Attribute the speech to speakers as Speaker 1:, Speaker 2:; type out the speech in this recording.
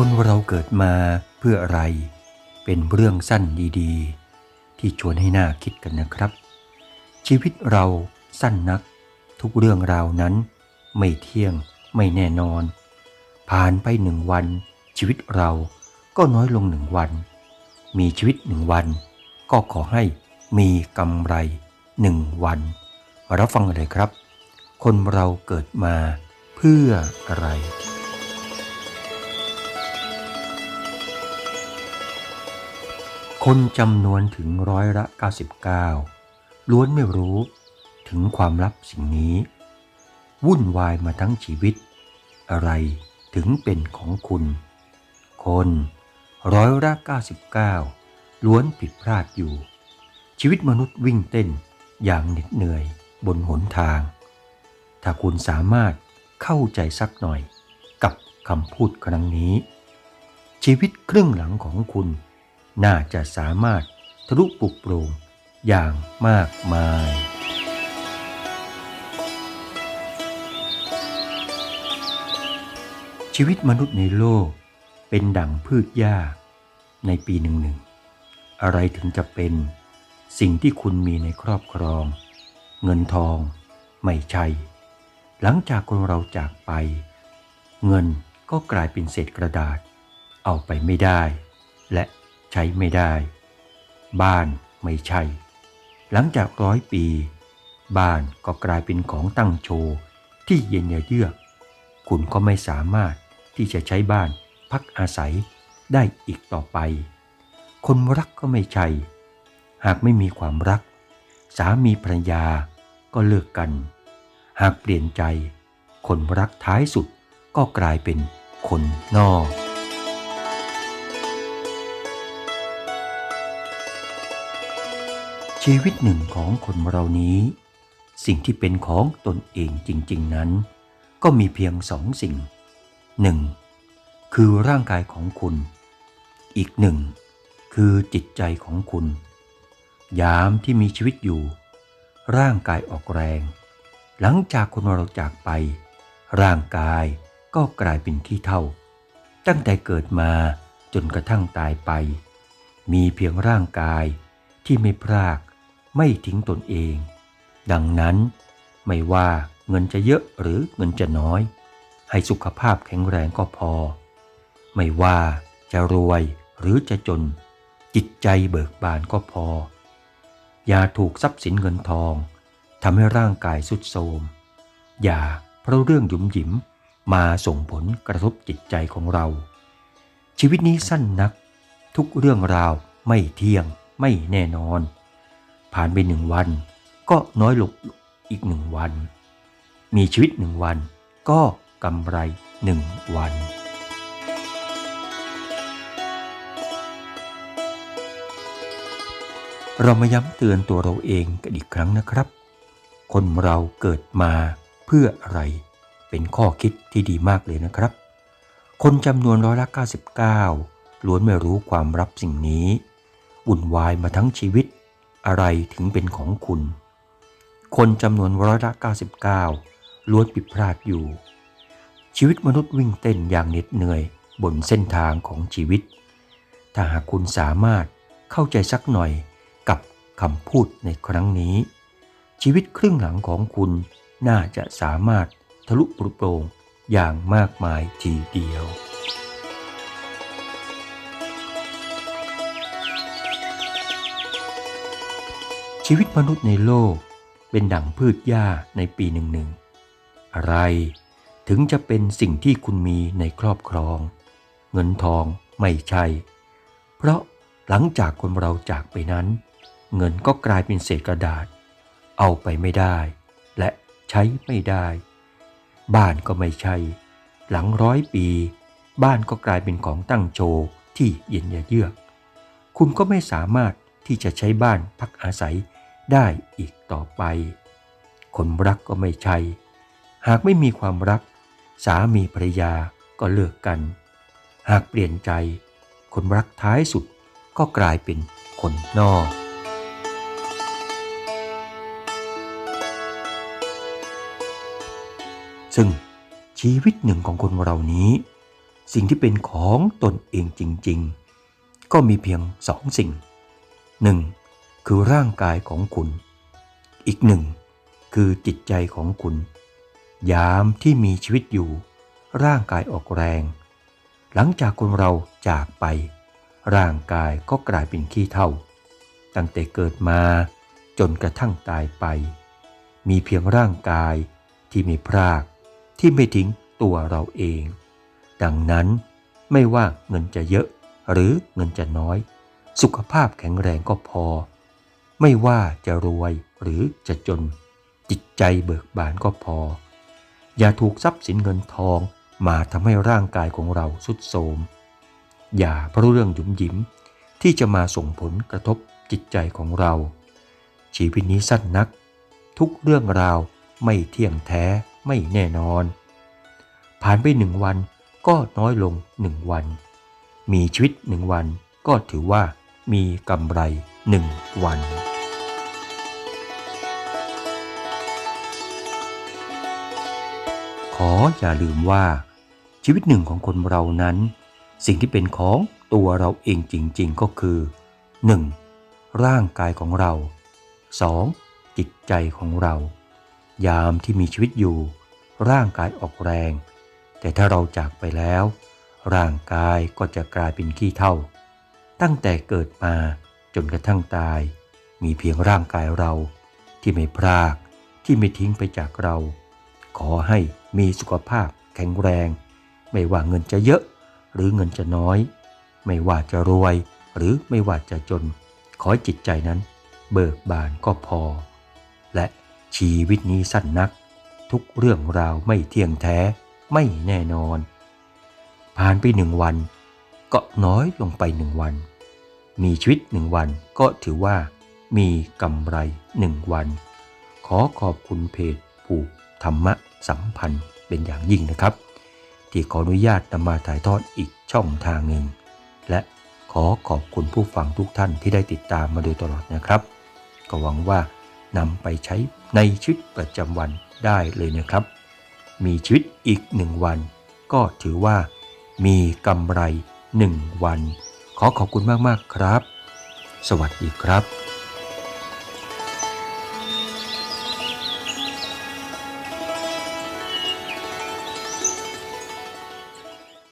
Speaker 1: คนเราเกิดมาเพื่ออะไร เป็นเรื่องสั้นดีๆ ที่ชวนให้หน่าคิดกันนะครับ ชีวิตเราสั้นนัก ทุกเรื่องราวนั้น ไม่เที่ยง ไม่แน่นอน ผ่านไปหนึ่งวัน ชีวิตเราก็น้อยลงหนึ่งวัน มีชีวิตหนึ่งวัน ก็ขอให้มีกำไรหนึ่งวันมารับฟังกันเลยครับ คนเราเกิดมาเพื่ออะไร คนจำนวนถึงร้อยละ 99 ล้วนไม่รู้ถึงความลับสิ่งนี้ วุ่นวายมาทั้งชีวิต อะไรถึงเป็นของคุณ คนร้อยละ 99 ล้วนผิดพลาดอยู่ ชีวิตมนุษย์วิ่งเต้นอย่างเหน็ดเหนื่อยบนหนทาง ถ้าคุณสามารถเข้าใจสักหน่อยกับคำพูดครั้งนี้ ชีวิตครึ่งหลังของคุณ น่าจะสามารถทะลุปลุกโปร่งอย่างมากมาย ชีวิตมนุษย์ในโลกเป็นดั่งพืชหญ้าในปีหนึ่งหนึ่ง อะไรถึงจะเป็นสิ่งที่คุณมีในครอบครอง เงินทอง ไม่ใช่ หลังจากคนเราจากไป เงินก็กลายเป็นเศษกระดาษ เอาไปไม่ได้ และ ใช้ไม่ได้ บ้านไม่ใช่ หลังจากร้อยปี บ้านก็กลายเป็นของตั้งโชว์ที่เย็นเยือก คุณก็ไม่สามารถที่จะใช้บ้านพักอาศัยได้อีกต่อไป คนรักก็ไม่ใช่ หากไม่มีความรัก สามีภรรยาก็เลิกกัน หากเปลี่ยนใจ คนรักท้ายสุดก็กลายเป็นคนนอก ชีวิตหนึ่งของคนเรานี้ สิ่งที่เป็นของตนเองจริง ๆ นั้น ก็มีเพียงสองสิ่งหนึ่งคือร่างกายของคุณ อีกหนึ่งคือจิตใจของคุณ ยามที่มีชีวิตอยู่ ร่างกายออกแรง หลังจากคนเราจากไป ร่างกายก็กลายเป็นที่เท่า ตั้งแต่เกิดมาจนกระทั่งตายไป มีเพียงร่างกายที่ไม่พราก ไม่ทิ้งตนเอง ดังนั้น ไม่ว่าเงินจะเยอะหรือเงินจะน้อย ให้สุขภาพแข็งแรงก็พอ ไม่ว่าจะรวยหรือจะจน จิตใจเบิกบานก็พอ อย่าถูกทรัพย์สินเงินทองทำให้ร่างกายสุดโทรมอย่าเพราะเรื่องหยุมหยิมมาส่งผลกระทบจิตใจของเรา ชีวิตนี้สั้นนัก ทุกเรื่องราวไม่เที่ยงไม่แน่นอน ผ่านไปหนึ่งวัน ก็น้อยลงอีกหนึ่งวัน มีชีวิตหนึ่งวัน ก็กำไรหนึ่งวัน เรามาย้ำเตือนตัวเราเองกันอีกครั้งนะครับ คนเราเกิดมาเพื่ออะไร เป็นข้อคิดที่ดีมากเลยนะครับ คนจำนวนร้อยละ99ล้วนไม่รู้ความรับสิ่งนี้วุ่นวายมาทั้งชีวิต อะไรถึงเป็นของคุณ คนจำนวนร้อยละ 99 ล้วนผิดพลาดอยู่ ชีวิตมนุษย์วิ่งเต้นอย่างเหน็ดเหนื่อยบนเส้นทางของชีวิต ถ้าหากคุณสามารถเข้าใจสักหน่อยกับคำพูดในครั้งนี้ ชีวิตครึ่งหลังของคุณน่าจะสามารถทะลุปรุโปรงอย่างมากมายทีเดียว ชีวิตมนุษย์ในโลกเป็นดั่งพืชหญ้าในปีหนึ่งหนึ่งอะไรถึงจะเป็นสิ่งที่คุณมีในครอบครอง เงินทองไม่ใช่ เพราะหลังจากคนเราจากไปนั้น เงินก็กลายเป็นเศษกระดาษ เอาไปไม่ได้ และใช้ไม่ได้ บ้านก็ไม่ใช่ หลังร้อยปี บ้านก็กลายเป็นของตั้งโชว์ที่เย็นเยือก คุณก็ไม่สามารถที่จะใช้บ้านพักอาศัย ได้อีกต่อไป คนรักก็ไม่ใช่ หากไม่มีความรัก สามีภรรยาก็เลิกกัน หากเปลี่ยนใจ คนรักท้ายสุดก็กลายเป็นคนนอกซึ่งชีวิตหนึ่งของคนเรานี้ สิ่งที่เป็นของตนเองจริง ๆ ก็มีเพียงสองสิ่งหนึ่ง คือร่างกายของคุณ อีกหนึ่งคือจิตใจของคุณ ยามที่มีชีวิตอยู่ ร่างกายออกแรง หลังจากคนเราจากไป ร่างกายก็กลายเป็นขี้เท่า ตั้งแต่เกิดมาจนกระทั่งตายไป มีเพียงร่างกายที่ไม่พรากที่ไม่ทิ้งตัวเราเอง ดังนั้นไม่ว่าเงินจะเยอะหรือเงินจะน้อย สุขภาพแข็งแรงก็พอ ไม่ว่าจะรวยหรือจะจน จิตใจเบิกบานก็พอ อย่าถูกทรัพย์สินเงินทองมาทำให้ร่างกายของเราสุดโทมอย่าเพราะเรื่องหยุมหยิมที่จะมาส่งผลกระทบจิตใจของเรา ชีวิตนี้สั้นนัก ทุกเรื่องราวไม่เที่ยงแท้ไม่แน่นอน ผ่านไปหนึ่งวันก็น้อยลงหนึ่งวัน มีชีวิตหนึ่งวันก็ถือว่ามีกำไร หนึ่งวัน ขออย่าลืมว่า ชีวิตหนึ่งของคนเรานั้น สิ่งที่เป็นของตัวเราเองจริง ๆ ก็คือ 1. ร่างกายของเรา 2. จิตใจของเรา ยามที่มีชีวิตอยู่ ร่างกายออกแรง แต่ถ้าเราจากไปแล้ว ร่างกายก็จะกลายเป็นขี้เท่า ตั้งแต่เกิดมา จนกระทั่งตาย มีเพียงร่างกายเราที่ไม่พรากที่ไม่ทิ้งไปจากเรา ขอให้มีสุขภาพแข็งแรง ไม่ว่าเงินจะเยอะหรือเงินจะน้อย ไม่ว่าจะรวยหรือไม่ว่าจะจน ขอให้จิตใจนั้น เบิกบานก็พอ และชีวิตนี้สั้นนัก ทุกเรื่องราวไม่เที่ยงแท้ไม่แน่นอน ผ่านไปหนึ่งวัน ก็น้อยลงไปหนึ่งวัน มีชีวิตหนึ่งวันก็ถือว่ามีกำไรหนึ่งวัน ขอขอบคุณเพจผูกธรรมะสัมพันธ์เป็นอย่างยิ่งนะครับ ที่ขออนุญาตนำมาถ่ายทอดอีกช่องทางหนึ่ง และขอขอบคุณผู้ฟังทุกท่านที่ได้ติดตามมาโดยตลอดนะครับ ก็หวังว่านำไปใช้ในชีวิตประจำวันได้เลยนะครับ มีชีวิตอีกหนึ่งวัน ก็ถือว่ามีกำไรหนึ่งวัน ขอขอบคุณมาก ๆ ครับ สวัสดีครับ